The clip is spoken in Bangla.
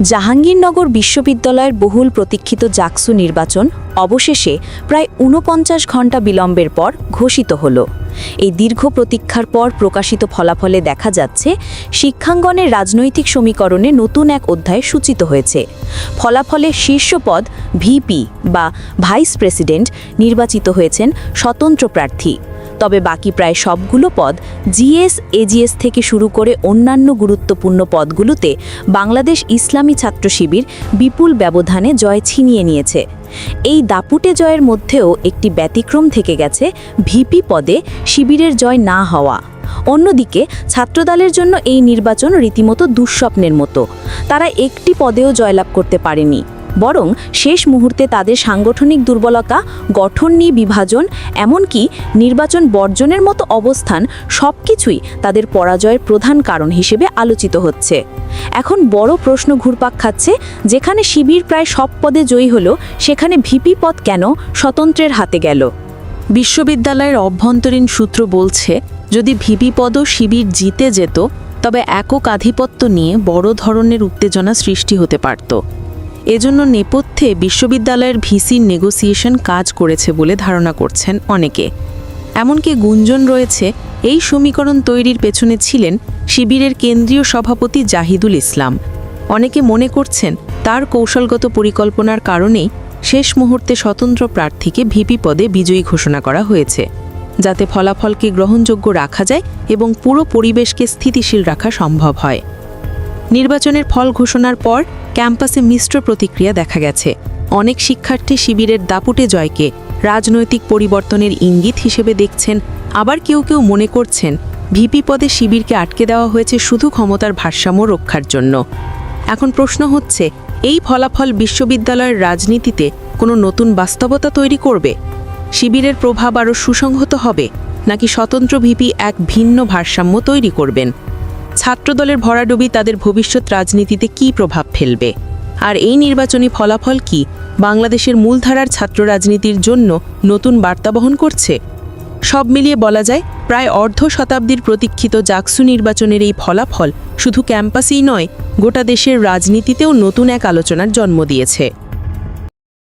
জাহাঙ্গীরনগর বিশ্ববিদ্যালয়ের বহুল প্রতীক্ষিত জাকসু নির্বাচন অবশেষে প্রায় ঊনপঞ্চাশ ঘণ্টা বিলম্বের পর ঘোষিত হল। এই দীর্ঘ প্রতীক্ষার পর প্রকাশিত ফলাফলে দেখা যাচ্ছে, শিক্ষাঙ্গনের রাজনৈতিক সমীকরণে নতুন এক অধ্যায় সূচিত হয়েছে। ফলাফলে শীর্ষ পদ ভিপি বা ভাইস প্রেসিডেন্ট নির্বাচিত হয়েছেন স্বতন্ত্র প্রার্থী। তবে বাকি প্রায় সবগুলো পদ জিএস, এজিএস থেকে শুরু করে অন্যান্য গুরুত্বপূর্ণ পদগুলোতে বাংলাদেশ ইসলামী ছাত্র শিবির বিপুল ব্যবধানে জয় ছিনিয়ে নিয়েছে। এই দাপুটে জয়ের মধ্যেও একটি ব্যতিক্রম থেকে গেছে ভিপি পদে শিবিরের জয় না হওয়া। অন্যদিকে ছাত্রদলের জন্য এই নির্বাচন রীতিমতো দুঃস্বপ্নের মতো। তারা একটি পদেও জয়লাভ করতে পারেনি। বরং শেষ মুহূর্তে তাদের সাংগঠনিক দুর্বলতা গঠন নিয়ে বিভাজন, এমনকি নির্বাচন বর্জনের মতো অবস্থান সব কিছুই তাদের পরাজয়ের প্রধান কারণ হিসেবে আলোচিত হচ্ছে। এখন বড় প্রশ্ন ঘুরপাক খাচ্ছে, যেখানে শিবির প্রায় সব পদে জয়ী হলো, সেখানে ভিপি পদ কেন স্বতন্ত্রের হাতে গেল? বিশ্ববিদ্যালয়ের অভ্যন্তরীণ সূত্র বলছে, যদি ভিপি পদ শিবির জিতে যেত, তবে একক আধিপত্য নিয়ে বড় ধরনের উত্তেজনা সৃষ্টি হতে পারত। এজন্য নেপথ্যে বিশ্ববিদ্যালয়ের ভিসির নেগোসিয়েশন কাজ করেছে বলে ধারণা করছেন অনেকে। এমনকি গুঞ্জন রয়েছে, এই সমীকরণ তৈরির পেছনে ছিলেন শিবিরের কেন্দ্রীয় সভাপতি জাহিদুল ইসলাম। অনেকে মনে করছেন, তার কৌশলগত পরিকল্পনার কারণেই শেষ মুহূর্তে স্বতন্ত্র প্রার্থীকে ভিপি পদে বিজয়ী ঘোষণা করা হয়েছে, যাতে ফলাফলকে গ্রহণযোগ্য রাখা যায় এবং পুরো পরিবেশকে স্থিতিশীল রাখা সম্ভব হয়। নির্বাচনের ফল ঘোষণার পর ক্যাম্পাসে মিশ্র প্রতিক্রিয়া দেখা গেছে। অনেক শিক্ষার্থী শিবিরের দাপুটে জয়কে রাজনৈতিক পরিবর্তনের ইঙ্গিত হিসেবে দেখছেন, আবার কেউ কেউ মনে করছেন, ভিপি পদে শিবিরকে আটকে দেওয়া হয়েছে শুধু ক্ষমতার ভারসাম্য রক্ষার জন্য। এখন প্রশ্ন হচ্ছে, এই ফলাফল বিশ্ববিদ্যালয়ের রাজনীতিতে কোনো নতুন বাস্তবতা তৈরি করবে? শিবিরের প্রভাব আরও সুসংহত হবে, নাকি স্বতন্ত্র ভিপি এক ভিন্ন ভারসাম্য তৈরি করবেন? ছাত্রদলের ভরাডুবি তাদের ভবিষ্যৎ রাজনীতিতে কী প্রভাব ফেলবে? আর এই নির্বাচনী ফলাফল কি বাংলাদেশের মূলধারার ছাত্র রাজনীতির জন্য নতুন বার্তা বহন করছে? সব মিলিয়ে বলা যায়, প্রায় অর্ধ শতাব্দীর প্রতীক্ষিত জাকসু নির্বাচনের এই ফলাফল শুধু ক্যাম্পাসেই নয়, গোটা দেশের রাজনীতিতেও নতুন এক আলোচনার জন্ম দিয়েছে।